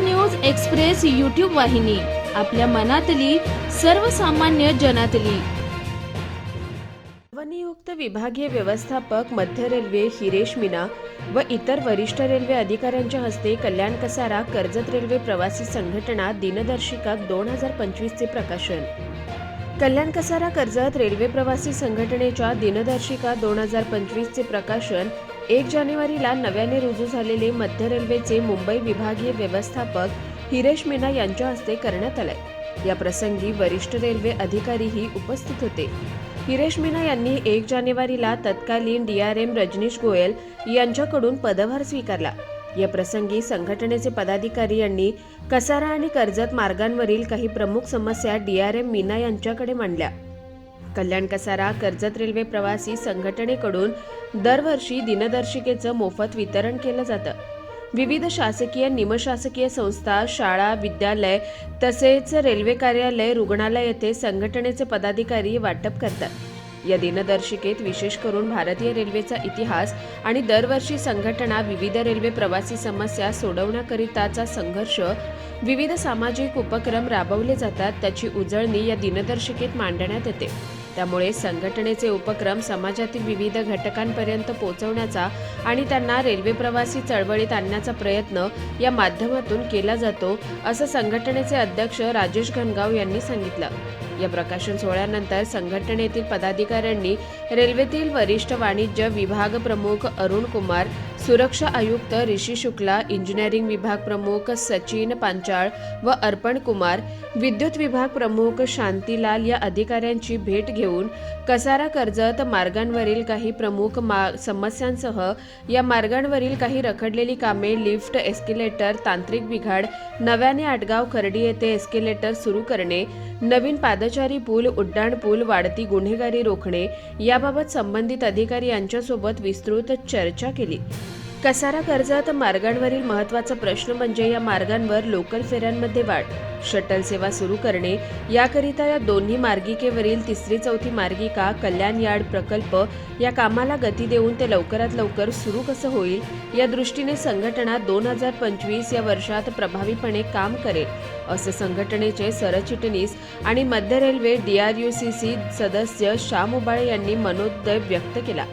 News express YouTube वाहिनी आपल्या मनातली सर्वसामान्य जनातली. नवनियुक्त विभागीय व्यवस्थापक मध्य रेल्वे हिरेश मीना व इतर वरिष्ठ रेल्वे अधिकाऱ्यांच्या हस्ते कल्याण कसारा कर्जत रेल्वे प्रवासी संघटना दिनदर्शिका दोन हजार पंचवीसचे प्रकाशन. कल्याण कसारा कर्जत रेल्वे प्रवासी संघटनेच्या दिनदर्शिका दोन हजार पंचवीसचे प्रकाशन एक जानेवारीला नव्याने रुजू झालेले मध्य रेल्वेचे मुंबई विभागीय व्यवस्थापक हिरेश मीना यांच्या हस्ते करण्यात आलंय. या प्रसंगी वरिष्ठ रेल्वे अधिकारीही उपस्थित होते. हिरेश मीना यांनी एक जानेवारीला तत्कालीन डीआरएम रजनीश गोयल यांच्याकडून पदभार स्वीकारला. या प्रसंगी संघटनेचे पदाधिकारी यांनी कसारा आणि कर्जत मार्गांवरील काही प्रमुख समस्या डीआरएम मीना यांच्याकडे मांडल्या. कल्याण कसारा कर्जत रेल्वे प्रवासी संघटनेकडून दरवर्षी दिनदर्शिकेचं मोफत वितरण केलं जातं. विविध शासकीय निमशासकीय संस्था शाळा विद्यालय तसेच रेल्वे कार्यालय रुग्णालय येथे संघटनेचे पदाधिकारी वाटप करतात. या दिनदर्शिकेत विशेष करून भारतीय रेल्वेचा इतिहास आणि दरवर्षी संघटना विविध रेल्वे प्रवासी समस्या सोडवण्याकरिताचा संघर्ष विविध सामाजिक उपक्रम राबवले जातात त्याची उजळणी या दिनदर्शिकेत मांडण्यात येते. त्यामुळे संघटनेचे उपक्रम समाजातील विविध घटकांपर्यंत पोहोचवण्याचा आणि त्यांना रेल्वे प्रवासी चळवळीत आणण्याचा प्रयत्न या माध्यमातून केला जातो असं संघटनेचे अध्यक्ष राजेश घनगाव यांनी सांगितलं. या प्रकाशन सोहळ्यानंतर संघटनेतील पदाधिकाऱ्यांनी रेल्वेतील वरिष्ठ वाणिज्य विभाग प्रमुख अरुण कुमार सुरक्षा आयुक्त ऋषी शुक्ला इंजिनिअरिंग विभाग प्रमुख सचिन पांचाळ व अर्पण कुमार विद्युत विभाग प्रमुख शांतीलाल या अधिकाऱ्यांची भेट घेऊन कसारा कर्जत मार्गांवरील काही प्रमुख मा समस्यांसह या मार्गांवरील काही रखडलेली कामे लिफ्ट एस्केलेटर तांत्रिक बिघाड नव्याने आटगाव खर्डी येथे एस्केलेटर सुरू करणे नवीन पादचारी पूल उड्डाण पूल वाढती गुन्हेगारी रोखणे याबाबत संबंधित अधिकारी यांच्यासोबत विस्तृत चर्चा केली. कसारा कर्जात मार्गांवरील महत्त्वाचा प्रश्न म्हणजे या मार्गांवर लोकल फेऱ्यांमध्ये वाढ. शटल सेवा सुरू करणे याकरिता या दोन्ही मार्गिकेवरील तिसरी चौथी मार्गिका कल्याण यार्ड प्रकल्प या कामाला गती देऊन ते लवकरात लवकर सुरू कसं होईल या दृष्टीने संघटना दोन हजार पंचवीस या वर्षात प्रभावीपणे काम करेल. असं संघटनेचे सरचिटणीस आणि मध्य रेल्वे डीआरयूसीसी सदस्य श्याम उबाळे यांनी मनोदय व्यक्त केला.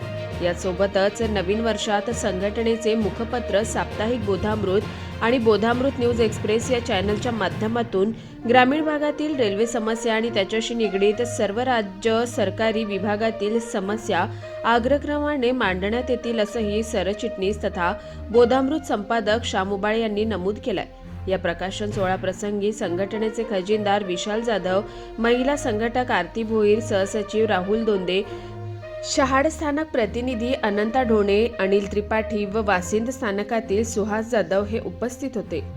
यासोबतच नवीन वर्षात संघटनेचे मुखपत्र साप्ताहिक बोधामृत आणि बोधामृत न्यूज एक्सप्रेस या चॅनलच्या माध्यमातून ग्रामीण भागातील रेल्वे समस्या आणि त्याच्याशी निगडीत सर्व राज्य सरकारी विभागातील समस्या आग्रक्रमाने मांडण्यात येतील असंही सरचिटणीस तथा बोधामृत संपादक शामुबाळे यांनी नमूद केलंय. या प्रकाशन सोहळा प्रसंगी संघटनेचे खजिनदार विशाल जाधव महिला संघटक आरती भोईर सहसचिव राहुल दोंदे शहाड स्थानक प्रतिनिधी अनंता ढोणे अनिल त्रिपाठी व वासिंद स्थानकातील सुहास जाधव हे उपस्थित होते.